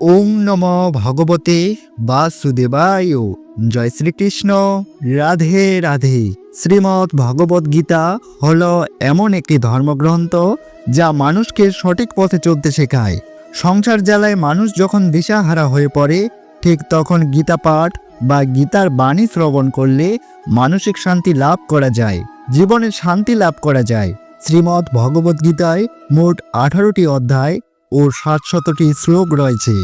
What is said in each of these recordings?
ওম নম ভগবতে বাসুদেবায়। জয় শ্রীকৃষ্ণ। রাধে রাধে। শ্রীমৎ ভগবত গীতা হল এমন একটি ধর্মগ্রন্থ যা মানুষকে সঠিক পথে চলতে শেখায়। সংসার জ্বালায় মানুষ যখন দিশাহারা হয়ে পড়ে, ঠিক তখন গীতা পাঠ বা গীতার বাণী শ্রবণ করলে মানসিক শান্তি লাভ করা যায়, জীবনে শান্তি লাভ করা যায়। শ্রীমৎ ভগবত গীতায় মোট আঠারোটি অধ্যায় ও সাত শতটি শ্লোক রয়েছে,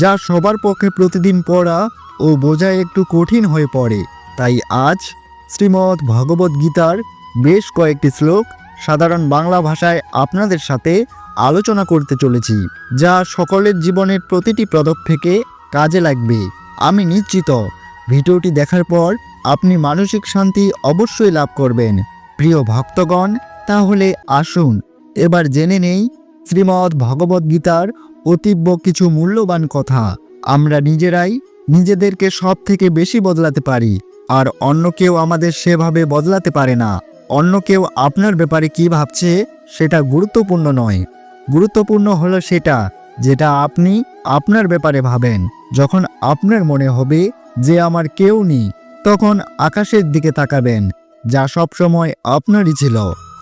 যা সবার পক্ষে প্রতিদিন পড়া ও বোঝা একটু কঠিন হয়ে পড়ে। তাই আজ শ্রীমৎ ভগবত গীতার বেশ কয়েকটি শ্লোক সাধারণ বাংলা ভাষায় আপনাদের সাথে আলোচনা করতে চলেছি, যা সকলের জীবনের প্রতিটি পদক্ষেপে কাজে লাগবে। আমি নিশ্চিত ভিডিওটি দেখার পর আপনি মানসিক শান্তি অবশ্যই লাভ করবেন। প্রিয় ভক্তগণ, তাহলে আসুন, এবার জেনে নেই শ্রীমৎ ভগবত গীতার অতীব্য কিছু মূল্যবান কথা। আমরা নিজেরাই নিজেদেরকে সব থেকে বেশি বদলাতে পারি, আর অন্য কেউ আমাদের সেভাবে বদলাতে পারে না। অন্য কেউ আপনার ব্যাপারে কি ভাবছে, সেটা গুরুত্বপূর্ণ নয়। গুরুত্বপূর্ণ হলো সেটা, যেটা আপনি আপনার ব্যাপারে ভাবেন। যখন আপনার মনে হবে যে আমার কেউ নেই, তখন আকাশের দিকে তাকাবেন, যা সবসময় আপনারই ছিল,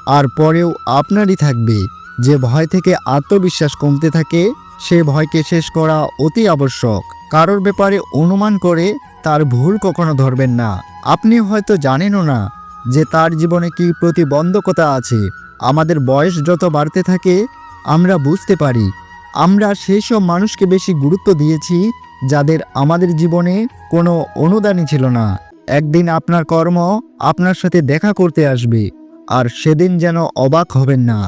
আর পরেও আপনারই থাকবে। যে ভয় থেকে আত্মবিশ্বাস কমতে থাকে, সে ভয়কে শেষ করা অতি আবশ্যক। কারোর ব্যাপারে অনুমান করে তার ভুল কখনো ধরবেন না। আপনি হয়তো জানেনও না যে তার জীবনে কি প্রতিবন্ধকতা আছে। আমাদের বয়স যত বাড়তে থাকে, আমরা বুঝতে পারি। আমরা সেই সব মানুষকে বেশি গুরুত্ব দিয়েছি যাদের আমাদের জীবনে কোনো অনুদানই ছিল না। একদিন আপনার কর্ম আপনার সাথে দেখা করতে আসবে, আর সেদিন যেন অবাক হবেন না।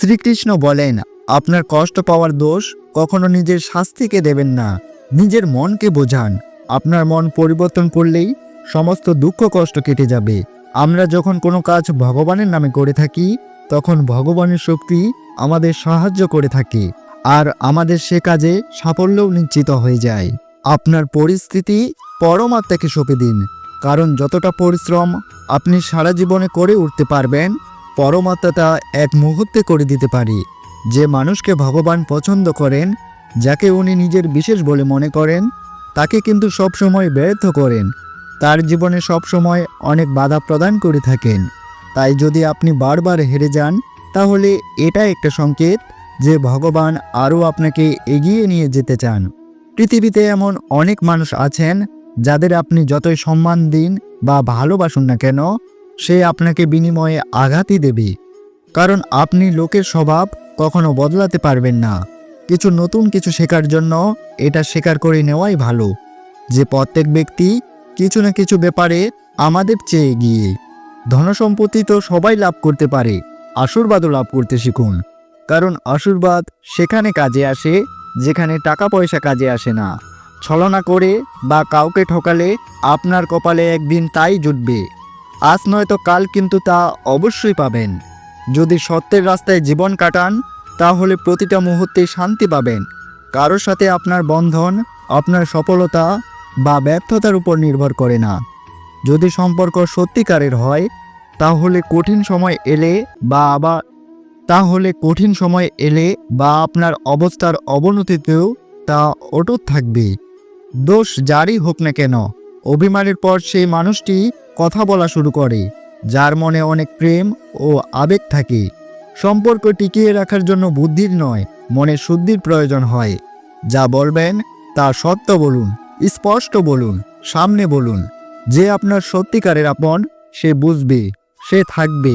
শ্রীকৃষ্ণ বলেন, আপনার কষ্ট পাওয়ার দোষ কখনো নিজের শাস্তিকে দেবেন না। নিজের মনকে বোঝান। আপনার মন পরিবর্তন করলেই সমস্ত দুঃখ কষ্ট কেটে যাবে। আমরা যখন কোনো কাজ ভগবানের নামে করে থাকি, তখন ভগবানের শক্তি আমাদের সাহায্য করে থাকে আর আমাদের সে কাজে সাফল্যও নিশ্চিত হয়ে যায়। আপনার পরিস্থিতি পরমাত্মাকে সঁপে দিন। কারণ যতটা পরিশ্রম আপনি সারা জীবনে করে উঠতে পারবেন পরমাত্মা তা এক মুহূর্তে করে দিতে পারে। যে মানুষকে ভগবান পছন্দ করেন, যাকে উনি নিজের বিশেষ বলে মনে করেন, তাকে কিন্তু সবসময় ব্যর্থ করেন। তার জীবনে সবসময় অনেক বাধা প্রদান করে থাকেন। তাই যদি আপনি বারবার হেরে যান, তাহলে এটা একটা সংকেত যে ভগবান আরও আপনাকে এগিয়ে নিয়ে যেতে চান। পৃথিবীতে এমন অনেক মানুষ আছেন, যাদের আপনি যতই সম্মান দিন বা ভালোবাসুন না কেন সে আপনাকে বিনিময়ে আঘাতই দেবে, কারণ আপনি লোকের স্বভাব কখনো বদলাতে পারবেন না। কিছু নতুন কিছু শেখার জন্য এটা স্বীকার করে নেওয়াই ভালো। যে প্রত্যেক ব্যক্তি কিছু না কিছু ব্যাপারে আমাদের চেয়ে এগিয়ে। ধনসম্পত্তি তো সবাই লাভ করতে পারে, আশীর্বাদও লাভ করতে শিখুন। কারণ আশীর্বাদ সেখানে কাজে আসে, যেখানে টাকা পয়সা কাজে আসে না। ছলনা করে বা কাউকে ঠকালে আপনার কপালে একদিন তাই জুটবে। আজ নয়তো কাল কিন্তু তা অবশ্যই পাবেন। যদি সত্যের রাস্তায় জীবন কাটান, তাহলে প্রতিটা মুহূর্তে শান্তি পাবেন। কারোর সাথে আপনার বন্ধন, আপনার সফলতা বা ব্যর্থতার উপর নির্ভর করে না। যদি সম্পর্ক সত্যিকারের হয়, তাহলে কঠিন সময় এলে বা আবার, তাহলে কঠিন সময় এলে বা আপনার অবস্থার অবনতিতেও তা অটুট থাকবে। দোষ যারই হোক না কেন অভিমানের পর সেই মানুষটি কথা বলা শুরু করে, যার মনে অনেক প্রেম ও আবেগ থাকে। সম্পর্ক টিকিয়ে রাখার জন্য বুদ্ধির নয়, মনে শুদ্ধির প্রয়োজন হয়। যা বলবেন তা সত্য বলুন, স্পষ্ট বলুন, সামনে বলুন। যে আপনার সত্যিকারের আপন, সে বুঝবে, সে থাকবে।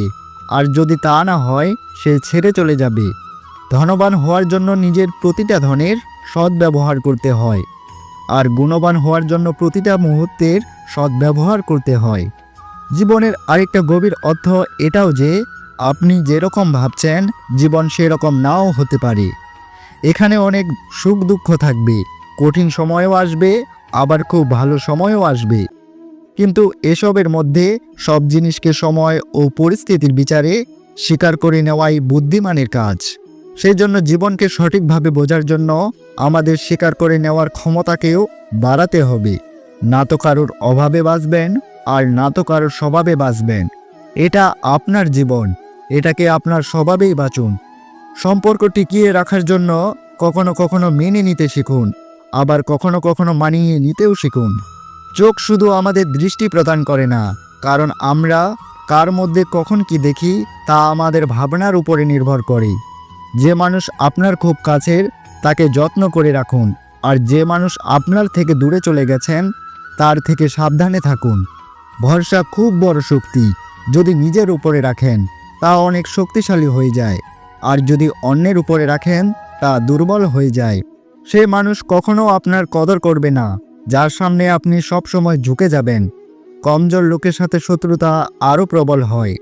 আর যদি তা না হয়, সে ছেড়ে চলে যাবে। ধনবান হওয়ার জন্য নিজের প্রতিটা ধনের সদ্ব্যবহার করতে হয়। আর গুণবান হওয়ার জন্য প্রতিটা মুহূর্তের সদ্ব্যবহার করতে হয়। জীবনের আরেকটা গভীর অর্থ এটাও যে, আপনি যেরকম ভাবছেন, জীবন সেরকম নাও হতে পারে। এখানে অনেক সুখ দুঃখ থাকবে, কঠিন সময়ও আসবে, আবার খুব ভালো সময়ও আসবে। কিন্তু এসবের মধ্যে সব জিনিসকে সময় ও পরিস্থিতির বিচারে স্বীকার করে নেওয়াই বুদ্ধিমানের কাজ। সেই জন্য জীবনকে সঠিকভাবে বোঝার জন্য আমাদের স্বীকার করে নেওয়ার ক্ষমতাকেও বাড়াতে হবে। না তো কারোর অভাবে বাঁচবেন, আর না তো কারোর স্বভাবে বাঁচবেন। এটা আপনার জীবন, এটাকে আপনার স্বভাবেই বাঁচুন। সম্পর্ক টিকিয়ে রাখার জন্য কখনো কখনো মেনে নিতে শিখুন, আবার কখনো কখনো মানিয়ে নিতেও শিখুন। চোখ শুধু আমাদের দৃষ্টি প্রদান করে না, কারণ আমরা কার মধ্যে কখন কি দেখি তা আমাদের ভাবনার উপরে নির্ভর করে। যে মানুষ আপনার খুব কাছের, তাকে যত্ন করে রাখুন। আর যে মানুষ আপনার থেকে দূরে চলে গেছেন, তার থেকে সাবধানে থাকুন। ভরসা খুব বড় শক্তি। যদি নিজের উপরে রাখেন, তা অনেক শক্তিশালী হয়ে যায়। আর যদি অন্যের উপরে রাখেন, তা দুর্বল হয়ে যায়। সে মানুষ কখনো আপনার কদর করবে না, যার সামনে আপনি সবসময় ঝুঁকে যাবেন। কমজোর লোকের সাথে শত্রুতা আরও প্রবল হয়।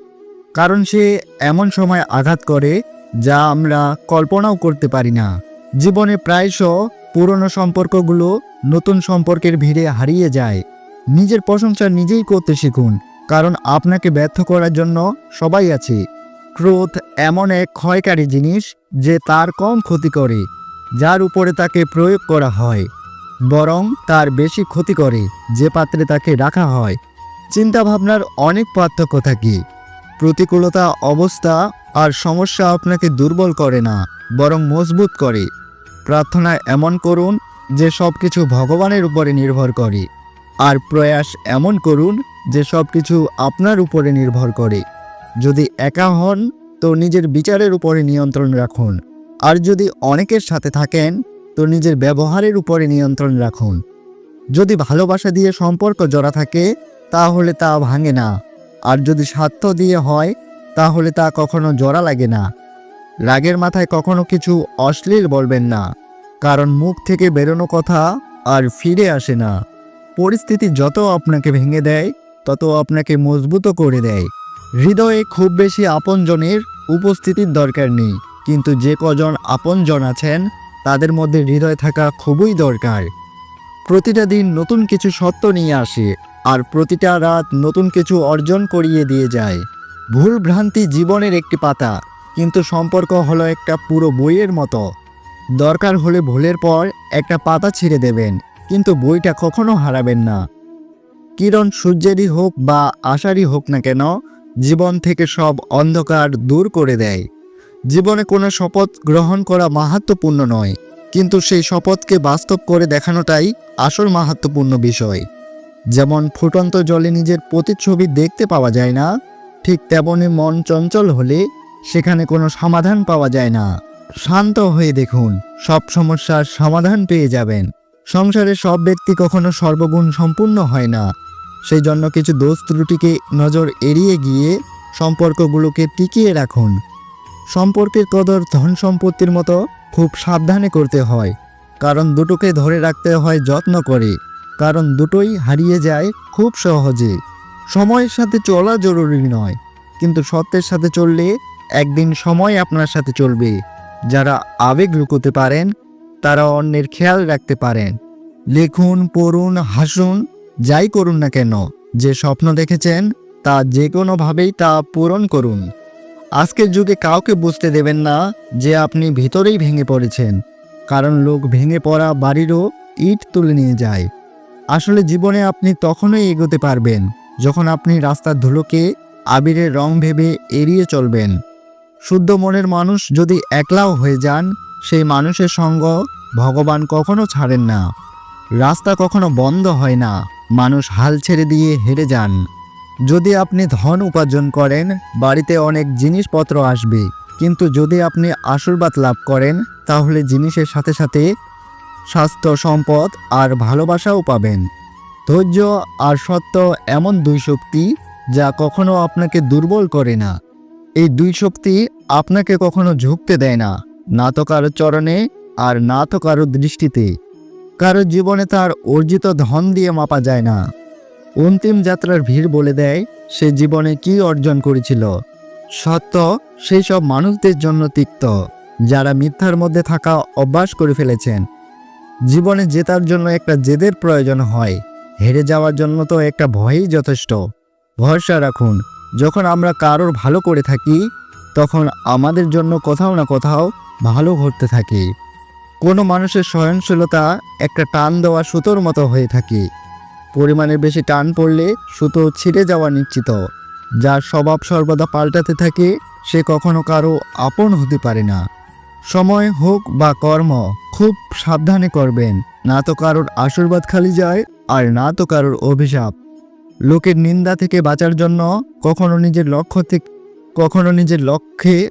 কারণ সে এমন সময় আঘাত করে যা আমরা কল্পনাও করতে পারি না। জীবনে প্রায়শ পুরনো সম্পর্কগুলো নতুন সম্পর্কের ভিড়ে হারিয়ে যায়। নিজের প্রশংসা নিজেই করতে শিখুন, কারণ আপনাকে ব্যর্থ করার জন্য সবাই আছে। ক্রোধ এমন এক ক্ষয়কারী জিনিস যে তার কম ক্ষতি করে, যার উপরে তাকে প্রয়োগ করা হয়, বরং তার বেশি ক্ষতি করে, যে পাত্রে তাকে রাখা হয়। চিন্তাভাবনার অনেক পার্থক্য থাকে। প্রতিকূলতা, অবস্থা আর সমস্যা আপনাকে দুর্বল করে না, বরং মজবুত করে। প্রার্থনা এমন করুন যে সব কিছু ভগবানের উপরে নির্ভর করে, আর প্রয়াস এমন করুন যে সব কিছু আপনার উপরে নির্ভর করে। যদি একা হন, তো নিজের বিচারের উপরে নিয়ন্ত্রণ রাখুন, আর যদি অনেকের সাথে থাকেন, তো নিজের ব্যবহারের উপরে নিয়ন্ত্রণ রাখুন। যদি ভালোবাসা দিয়ে সম্পর্ক জড়া থাকে, তাহলে তা ভাঙে না। আর যদি স্বার্থ দিয়ে হয়, তাহলে তা কখনো জোড়া লাগে না। রাগের মাথায় কখনো কিছু অশ্লীল বলবেন না, কারণ মুখ থেকে বেরোনো কথা আর ফিরে আসে না। পরিস্থিতি যত আপনাকে ভেঙে দেয়, তত আপনাকে মজবুত করে দেয়। হৃদয়ে খুব বেশি আপনজনের উপস্থিতির দরকার নেই, কিন্তু যে কজন আপনজন আছেন, তাদের মধ্যে হৃদয় থাকা খুবই দরকার। প্রতিটা দিন নতুন কিছু সত্য নিয়ে আসে আর প্রতিটা রাত নতুন কিছু অর্জন করিয়ে দিয়ে যায়। ভুল ভ্রান্তি জীবনের একটি পাতা, কিন্তু সম্পর্ক হলো একটা পুরো বইয়ের মতো। দরকার হলে ভুলের পর একটা পাতা ছিঁড়ে দেবেন, কিন্তু বইটা কখনো হারাবেন না। কিরণ সূর্যেরই হোক বা আশারই হোক না কেন, জীবন থেকে সব অন্ধকার দূর করে দেয়। জীবনে কোনো শপথ গ্রহণ করা মাহাত্মপূর্ণ নয়, কিন্তু সেই শপথকে বাস্তব করে দেখানোটাই আসল মাহাত্মপূর্ণ বিষয়। যেমন ফুটন্ত জলে নিজের প্রতিচ্ছবি দেখতে পাওয়া যায় না, ঠিক তেমনি মন চঞ্চল হলে সেখানে কোনো সমাধান পাওয়া যায় না। শান্ত হয়ে দেখুন, সব সমস্যার সমাধান পেয়ে যাবেন। সংসারে সব ব্যক্তি কখনো সর্বগুণ সম্পূর্ণ হয় না। সেই জন্য কিছু দোষ ত্রুটিকে নজর এড়িয়ে গিয়ে সম্পর্কগুলোকে টিকিয়ে রাখুন। সম্পর্কের কদর ধন সম্পত্তির মতো খুব সাবধানে করতে হয়, কারণ দুটোকে ধরে রাখতে হয় যত্ন করে। কারণ দুটোই হারিয়ে যায় খুব সহজে। সময়ের সাথে চলা জরুরি নয়, কিন্তু সত্যের সাথে চললে একদিন সময় আপনার সাথে চলবে। যারা আবেগ লুকোতে পারেন, তারা অন্যের খেয়াল রাখতে পারেন। লিখুন, পড়ুন, হাসুন, যাই করুন না কেন, যে স্বপ্ন দেখেছেন, তা যে কোনোভাবেই তা পূরণ করুন। আজকের যুগে কাউকে বুঝতে দেবেন না যে আপনি ভিতরেই ভেঙে পড়েছেন, কারণ লোক ভেঙে পড়া বাড়িরও ইট তুলে নিয়ে যায়। আসলে জীবনে আপনি তখনই এগোতে পারবেন যখন আপনি রাস্তার ধুলোকে আবিরের রং ভেবে এড়িয়ে চলবেন। শুদ্ধ মনের মানুষ যদি একলাও হয়ে যান, সেই মানুষের সঙ্গ ভগবান কখনো ছাড়েন না। রাস্তা কখনো বন্ধ হয় না, মানুষ হাল ছেড়ে দিয়ে হেরে যান। যদি আপনি ধন উপার্জন করেন, বাড়িতে অনেক জিনিসপত্র আসবে, কিন্তু যদি আপনি আশীর্বাদ লাভ করেন, তাহলে জিনিসের সাথে সাথে স্বাস্থ্য সম্পদ আর ভালোবাসাও পাবেন। ধৈর্য আর সত্য এমন দুই শক্তি যা কখনো আপনাকে দুর্বল করে না। এই দুই শক্তি আপনাকে কখনো ঝুঁকতে দেয় না না তো কারও চরণে আর না তো কারও দৃষ্টিতে। কারও জীবনে তার অর্জিত ধন দিয়ে মাপা যায় না। অন্তিম যাত্রার ভিড় বলে দেয় সে জীবনে কি অর্জন করেছিল। সত্য সেই সব মানুষদের জন্য তিক্ত, যারা মিথ্যার মধ্যে থাকা অভ্যাস করে ফেলেছেন। জীবনে জেতার জন্য একটা জেদের প্রয়োজন হয়। হেরে যাওয়ার জন্য তো একটা ভয়ই যথেষ্ট। ভরসা রাখুন, যখন আমরা কারোর ভালো করে থাকি, তখন আমাদের জন্য কোথাও না কোথাও ভালো ঘটতে থাকে। কোনো মানুষের সহনশীলতা একটা টান দেওয়া সুতোর মতো হয়ে থাকে। পরিমাণে বেশি টান পড়লে সুতো ছিঁড়ে যাওয়া নিশ্চিত। যার স্বভাব সর্বদা পাল্টাতে থাকে, সে কখনো কারও আপন হতে পারে না। সময় হোক বা কর্ম, খুব সাবধানে করবেন। না তো কারোর আশীর্বাদ খালি যায়, আর না তো কারোর অভিশাপ। লোকের নিন্দা থেকে বাঁচার জন্য কখনো নিজের লক্ষ্য থেকে কখনো নিজের লক্ষ্যে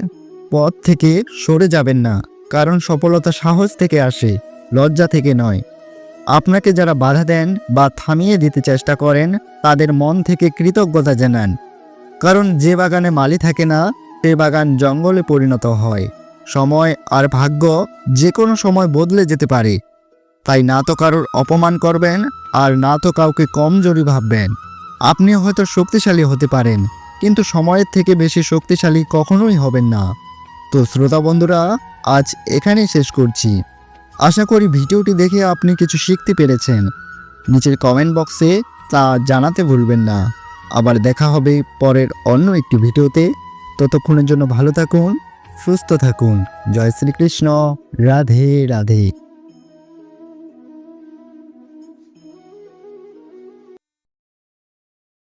পথ থেকে সরে যাবেন না, কারণ সফলতা সাহস থেকে আসে, লজ্জা থেকে নয়। আপনাকে যারা বাধা দেন বা থামিয়ে দিতে চেষ্টা করেন, তাদের মন থেকে কৃতজ্ঞতা জানান। কারণ যে বাগানে মালি থাকে না, সে বাগান জঙ্গলে পরিণত হয়। সময় আর ভাগ্য যে কোনো সময় বদলে যেতে পারে। তাই না তো কারোর অপমান করবেন আর না তো কাউকে কমজোরি ভাববেন। আপনি হয়তো শক্তিশালী হতে পারেন, কিন্তু সময়ের থেকে বেশি শক্তিশালী কখনোই হবেন না। তো শ্রোতা বন্ধুরা, আজ এখানেই শেষ করছি। আশা করি ভিডিওটি দেখে আপনি কিছু শিখতে পেরেছেন। নিচের কমেন্ট বক্সে তা জানাতে ভুলবেন না। আবার দেখা হবে পরের অন্য একটি ভিডিওতে। ততক্ষণের জন্য ভালো থাকুন। সুস্থ থাকুন। জয় শ্রীকৃষ্ণ। রাধে রাধে।